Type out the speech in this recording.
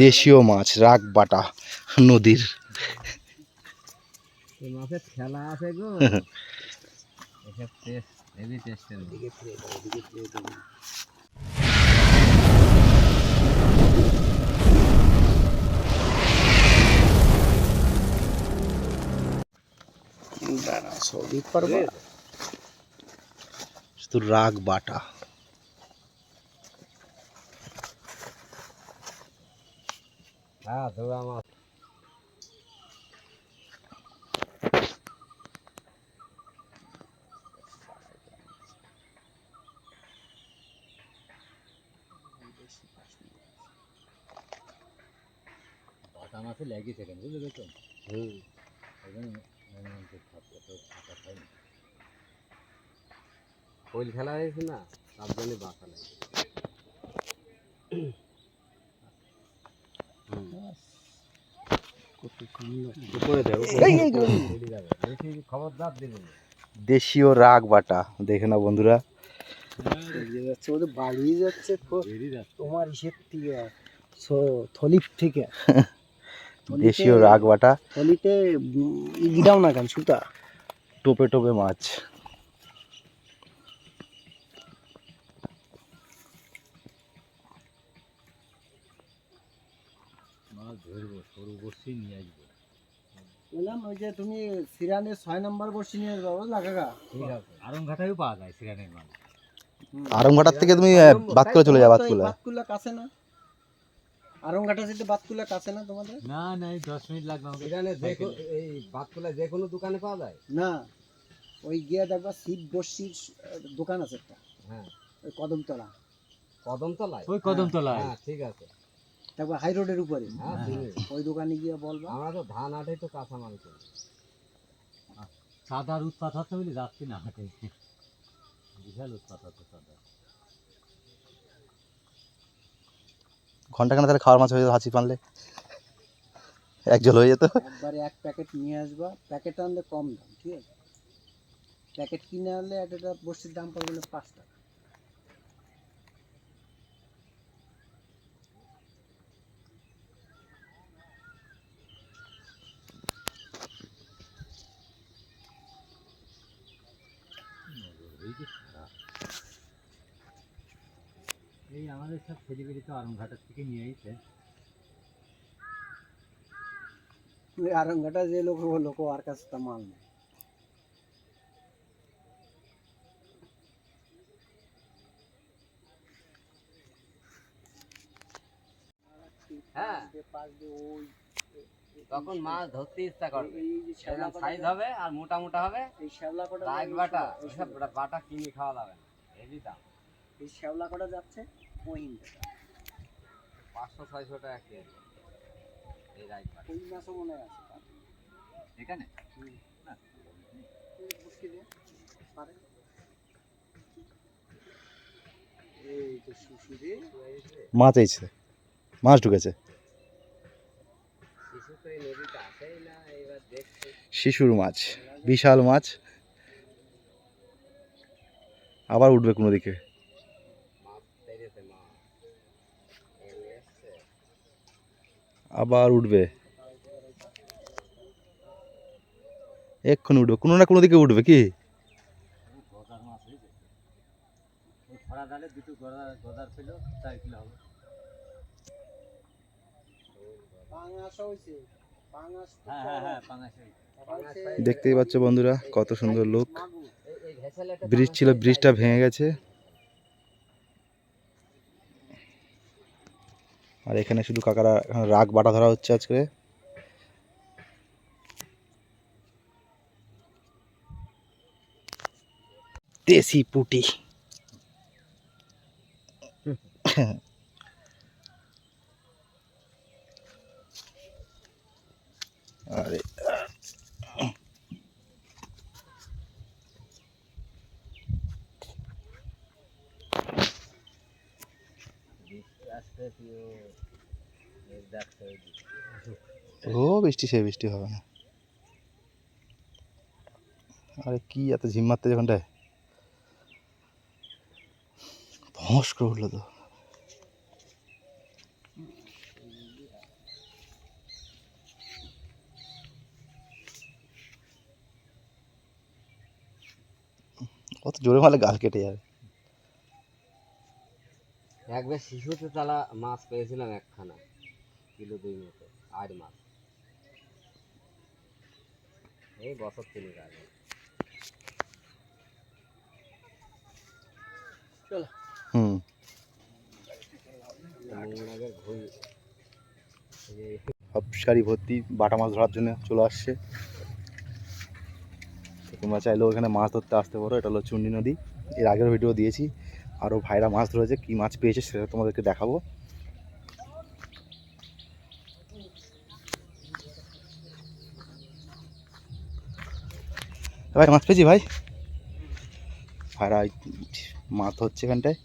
দেশীয় মাছ রাগ বাটা নদীর। এই মাছের খেলা আছে গো। এসব টেস্ট হেভি টেস্টের দাঁড়া সবই পারবা। শুধু রাগ বাটা। হ্যাঁ ধোয়া মাছ বাটা মাছে লেগেছে কেন বুঝলে তো? হুম। খেলা হয়েছে না? তার জন্য বাসা লাগে উপরে দেয় উপরে যাবে বেশি খবরদার দিবেন দেশীয় রাগ বাটা দেখে না বন্ধুরা। যাচ্ছে ওদের বাড়িয়ে যাচ্ছে তোমার হিসেব থেকে দেশীয় রাগ বাটা। থলিতে না কেন সুতা? টোপে টোপে মাছ। বসি নিয়ে আসব। বললাম ওই যে তুমি সিরানের ছয় নম্বর বসে নিয়ে যাব বুঝলা কাকা? ঠিক আছে। আরং পাওয়া যায় সিরানের মাছ আরমঘাটার থেকে তুমি বাতকুলা চলে যাও বাতকুলা বাতকুলা কাছে না? আরংঘাটা যেতে বাতকুলা কাছে না তোমাদের? না না এই দশ মিনিট লাগবে আমাকে। এখানে এই বাতকুলা যে কোনো দোকানে পাওয়া যায়? না ওই গিয়ে দেখবা শিব বর্ষির দোকান আছে একটা। হ্যাঁ। ওই কদমতলা। কদমতলায়? ওই কদমতলায়। হ্যাঁ ঠিক আছে। দেখবা হাই রোডের উপরে। হ্যাঁ ওই দোকানে গিয়ে বলবা। আমরা তো ধান আটে তো কাঁচা মাল করি সাদার উৎপাত হচ্ছে বলে যাচ্ছি না হাটে। বিশাল উৎপাত হচ্ছে সাদা ঘণ্টা খানে তাহলে খাওয়ার মাছ হয়ে যেত হাঁচি পানলে। এক জল হয়ে যেত। একবারে এক প্যাকেট নিয়ে আসবা। প্যাকেট আনলে কম দাম ঠিক আছে? প্যাকেট কিনে আনলে একটা বস্তির দাম পড়বে পাঁচ টাকা এই আমাদের সব ছেলেগুলি তো আরমঘাটার থেকে নিয়ে আইছে ওই আরঙ্গাটা যে লোক ও লোক আর কাছে তা মাল নেই। হ্যাঁ। ওই তখন মাছ ধরতে ইচ্ছা করবে এই যে শ্যাওলা সাইজ হবে আর মোটা মোটা হবে। এই শ্যাওলা কটা বাটা এসব বাটা কিনে খাওয়া যাবে না। হেভি দাম। এই শ্যাওলা কটা যাচ্ছে? পহিন পাঁচশো ছয়শো টাকা কেজি। এই ওই মাছও মনে আছে এখানে? পারে। মাছ এইছে মাছ ঢুকেছে। শিশুর মাছ। বিশাল মাছ। আবার উঠবে কোনো দিকে মাছ তেরেছে মাছ এমনি এসছে আবার উঠবে। এক্ষুনি উঠবে। কোনো না কোনো দিকে উঠবে কি? দেখতেই পাচ্ছ বন্ধুরা, কত সুন্দর লোক ব্রিজ ছিল, ব্রিজটা ভেঙে গেছে। আর এখানে শুধু কাকারা এখানে রাগ বাটা ধরা হচ্ছে আজকে। দেশি পুটি। আরে ও, বৃষ্টি সে বৃষ্টি হবে না। আরে কি এত ঝিম মারতে যখনটায় হস করে উঠল তো। কত জোরে মারলে গাল কেটে যাবে। একবার শিশুতে তালা মাছ পেয়েছিলাম একখানা কিলো দুই মতো আর মাছ। এই বছর তিনেক আগে। হুম। মঙ্গলাগের ঘুই এই যে সব শাড়ি ভর্তি বাটা মাছ ধরার জন্য চলে আসছে। তোমরা চাইলেও এখানে মাছ ধরতে আসতে পারো এটা হলো চুন্ডি নদী। এর আগের ভিডিও দিয়েছি। আরও ভাইরা মাছ ধরেছে, কী মাছ পেয়েছে সেটা তোমাদেরকে দেখাবো। ভাই, মাছ পেয়েছি ভাই? ভাইরা মাছ ধরছে এখানটায়।